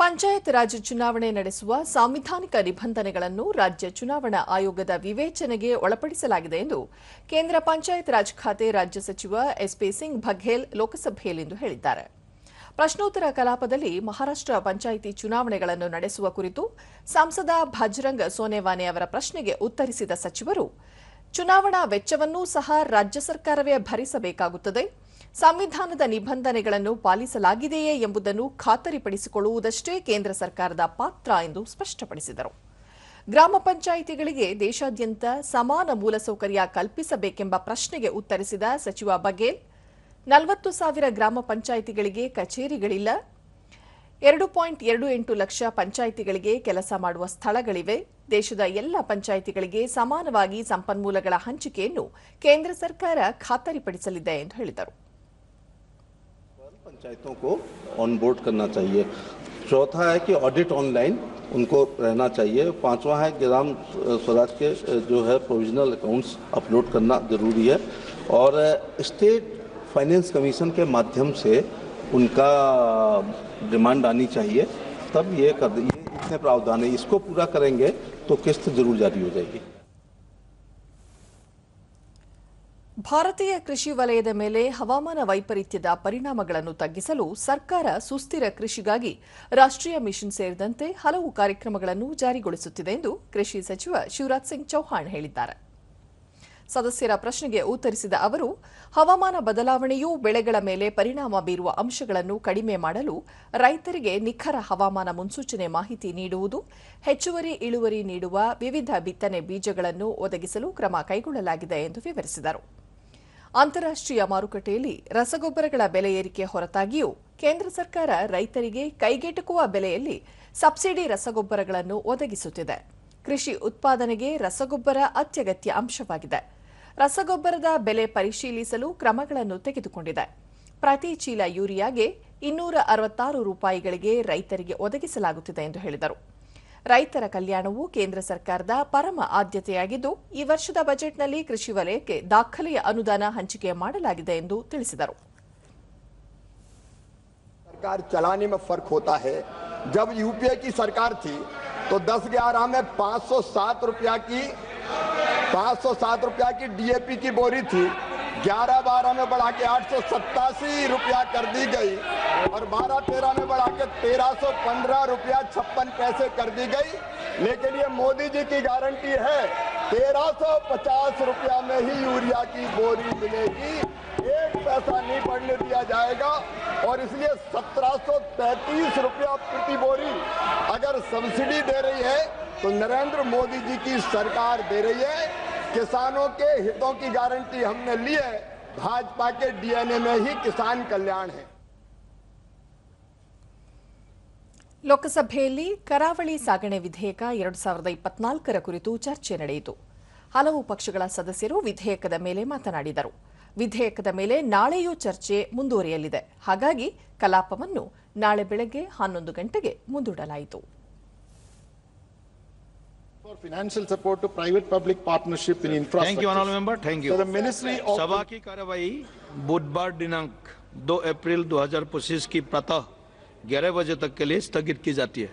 ಪಂಚಾಯತ್ ರಾಜ್ ಚುನಾವಣೆ ನಡೆಸುವ ಸಾಂವಿಧಾನಿಕ ನಿಬಂಧನೆಗಳನ್ನು ರಾಜ್ಯ ಚುನಾವಣಾ ಆಯೋಗದ ವಿವೇಚನೆಗೆ ಒಳಪಡಿಸಲಾಗಿದೆ ಎಂದು ಕೇಂದ್ರ ಪಂಚಾಯತ್ ರಾಜ್ ಖಾತೆ ರಾಜ್ಯ ಸಚಿವ ಎಸ್ಪಿ ಸಿಂಗ್ ಬಘೇಲ್ ಲೋಕಸಭೆಯಲ್ಲಿಂದು ಹೇಳಿದ್ದಾರೆ. ಪ್ರಶ್ನೋತ್ತರ ಕಲಾಪದಲ್ಲಿ ಮಹಾರಾಷ್ಟ್ರ ಪಂಚಾಯಿತಿ ಚುನಾವಣೆಗಳನ್ನು ನಡೆಸುವ ಕುರಿತು ಸಂಸದ ಭಜರಂಗ್ ಸೋನೆವಾನೆ ಅವರ ಪ್ರಶ್ನೆಗೆ ಉತ್ತರಿಸಿದ ಸಚಿವರು, ಚುನಾವಣಾ ವೆಚ್ಚವನ್ನೂ ಸಹ ರಾಜ್ಯ ಸರ್ಕಾರವೇ ಭರಿಸಬೇಕಾಗುತ್ತದೆ. ಸಂವಿಧಾನದ ನಿಬಂಧನೆಗಳನ್ನು ಪಾಲಿಸಲಾಗಿದೆಯೇ ಎಂಬುದನ್ನು ಖಾತರಿಪಡಿಸಿಕೊಳ್ಳುವುದಷ್ಟೇ ಕೇಂದ್ರ ಸರ್ಕಾರದ ಪಾತ್ರ ಎಂದು ಸ್ಪಷ್ಟಪಡಿಸಿದರು. ಗ್ರಾಮ ಪಂಚಾಯಿತಿಗಳಿಗೆ ದೇಶಾದ್ಯಂತ ಸಮಾನ ಮೂಲಸೌಕರ್ಯ ಕಲ್ಪಿಸಬೇಕೆಂಬ ಪ್ರಶ್ನೆಗೆ ಉತ್ತರಿಸಿದ ಸಚಿವ ಬಘೇಲ್, ನಲವತ್ತು ಸಾವಿರ ಗ್ರಾಮ ಪಂಚಾಯಿತಿಗಳಿಗೆ ಕಚೇರಿಗಳಿಲ್ಲ, ಎರಡು ಪಾಯಿಂಟ್ ಎರಡು ಎಂಟು ಲಕ್ಷ ಪಂಚಾಯಿತಿಗಳಿಗೆ ಕೆಲಸ ಮಾಡುವ ಸ್ಥಳಗಳಿವೆ, ದೇಶದ ಎಲ್ಲ ಪಂಚಾಯಿತಿಗಳಿಗೆ ಸಮಾನವಾಗಿ ಸಂಪನ್ಮೂಲಗಳ ಹಂಚಿಕೆಯನ್ನು ಕೇಂದ್ರ ಸರ್ಕಾರ ಖಾತರಿಪಡಿಸಲಿದೆ ಎಂದು ಹೇಳಿದರು. पंचायतों को ऑन बोर्ड करना चाहिए। चौथा है कि ऑडिट ऑनलाइन उनको रहना चाहिए। पांचवा है ग्राम स्वराज के जो है प्रोविजनल अकाउंट्स अपलोड करना ज़रूरी है। और स्टेट फाइनेंस कमीशन के माध्यम से उनका डिमांड आनी चाहिए। तब ये कर, ये इतने प्रावधान है। इसको पूरा करेंगे तो किस्त ज़रूर जारी हो जाएगी। ಭಾರತೀಯ ಕೃಷಿ ವಲಯದ ಮೇಲೆ ಹವಾಮಾನ ವೈಪರೀತ್ಯದ ಪರಿಣಾಮಗಳನ್ನು ತಗ್ಗಿಸಲು ಸರ್ಕಾರ ಸುಸ್ಥಿರ ಕೃಷಿಗಾಗಿ ರಾಷ್ಟ್ರೀಯ ಮಿಷನ್ ಸೇರಿದಂತೆ ಹಲವು ಕಾರ್ಯಕ್ರಮಗಳನ್ನು ಜಾರಿಗೊಳಿಸುತ್ತಿದೆ ಎಂದು ಕೃಷಿ ಸಚಿವ ಶಿವರಾಜ್ ಸಿಂಗ್ ಚೌಹಾಣ್ ಹೇಳಿದ್ದಾರೆ. ಸದಸ್ಯರ ಪ್ರಶ್ನೆಗೆ ಉತ್ತರಿಸಿದ ಅವರು, ಹವಾಮಾನ ಬದಲಾವಣೆಯು ಬೆಳೆಗಳ ಮೇಲೆ ಪರಿಣಾಮ ಬೀರುವ ಅಂಶಗಳನ್ನು ಕಡಿಮೆ ಮಾಡಲು ರೈತರಿಗೆ ನಿಖರ ಹವಾಮಾನ ಮುನ್ಸೂಚನೆ ಮಾಹಿತಿ ನೀಡುವುದು, ಹೆಚ್ಚುವರಿ ಇಳುವರಿ ನೀಡುವ ವಿವಿಧ ಬಿತ್ತನೆ ಬೀಜಗಳನ್ನು ಒದಗಿಸಲು ಕ್ರಮ ಕೈಗೊಳ್ಳಲಾಗಿದೆ ಎಂದು ವಿವರಿಸಿದರು. ಅಂತಾರಾಷ್ಟ್ರೀಯ ಮಾರುಕಟ್ಟೆಯಲ್ಲಿ ರಸಗೊಬ್ಬರಗಳ ಬೆಲೆ ಏರಿಕೆ ಹೊರತಾಗಿಯೂ ಕೇಂದ್ರ ಸರ್ಕಾರ ರೈತರಿಗೆ ಕೈಗೆಟುಕುವ ಬೆಲೆಯಲ್ಲಿ ಸಬ್ಸಿಡಿ ರಸಗೊಬ್ಬರಗಳನ್ನು ಒದಗಿಸುತ್ತಿದೆ. ಕೃಷಿ ಉತ್ಪಾದನೆಗೆ ರಸಗೊಬ್ಬರ ಅತ್ಯಗತ್ಯ ಅಂಶವಾಗಿದೆ. ರಸಗೊಬ್ಬರದ ಬೆಲೆ ಪರಿಶೀಲಿಸಲು ಕ್ರಮಗಳನ್ನು ತೆಗೆದುಕೊಂಡಿದೆ. ಪ್ರತಿ ಚೀಲ ಯೂರಿಯಾಗೆ ಇನ್ನೂರ ಅರವತ್ತಾರು ರೂಪಾಯಿಗಳಿಗೆ ರೈತರಿಗೆ ಒದಗಿಸಲಾಗುತ್ತಿದೆ ಎಂದು ಹೇಳಿದರು. ರೈತರ ಕಲ್ಯಾಣವು ಕೇಂದ್ರ ಸರ್ಕಾರದ ಪರಮ ಆದ್ಯತೆಯಾಗಿದ್ದು ಈ ವರ್ಷದ ಬಜೆಟ್ನಲ್ಲಿ ಕೃಷಿ ವಲಯಕ್ಕೆ ದಾಖಲೆಯ ಅನುದಾನ ಹಂಚಿಕೆ ಮಾಡಲಾಗಿದೆ ಎಂದು ತಿಳಿಸಿದರು सरकार चलाने में फर्क होता है जब यूपीए की सरकार थी तो 10 ग्यारह में 507 रुपया की 507 रुपया की डीएपी की बोरी थी 11 बारह में बढ़ा के आठ सौ सत्तासी रुपया कर दी गई और 12 तेरह में बढ़ा के तेरह सौ पंद्रह रुपया छप्पन पैसे कर दी गई। लेकिन ये मोदी जी की गारंटी है, तेरह सौ पचास रुपया में ही यूरिया की बोरी मिलेगी। एक पैसा नहीं बढ़ने दिया जाएगा और इसलिए 1733 रुपया प्रति बोरी अगर सब्सिडी दे रही है तो नरेंद्र मोदी जी की सरकार दे रही है। किसानों के हितों की गारंटी हमने ली है भाजपा के डीएनए में ही किसान कल्याण है ಲೋಕಸಭೆಯಲ್ಲಿ ಕರಾವಳಿ ಸಾಗಣೆ ವಿಧೇಯಕ ಎರಡು ಸಾವಿರದ ಇಪ್ಪತ್ನಾಲ್ಕರ ಕುರಿತು ಚರ್ಚೆ ನಡೆಯಿತು ಹಲವು ಪಕ್ಷಗಳ ಸದಸ್ಯರು ವಿಧೇಯಕದ ಮೇಲೆ ಮಾತನಾಡಿದರು ವಿಧೇಯಕದ ಮೇಲೆ ನಾಳೆಯೂ ಚರ್ಚೆ ಮುಂದುವರಿಯಲಿದೆ ಹಾಗಾಗಿ ಕಲಾಪವನ್ನು ನಾಳೆ ಬೆಳಗ್ಗೆ ಹನ್ನೊಂದು ಗಂಟೆಗೆ ಮುಂದೂಡಲಾಯಿತು For financial support to private-public partnership in infrastructure. Thank you, honorable member. Thank you. So the Ministry of सभा की कार्यवाही बुधवार दिनांक 2 अप्रैल 2025 की प्रातः 11 बजे तक के लिए स्थगित की जाती है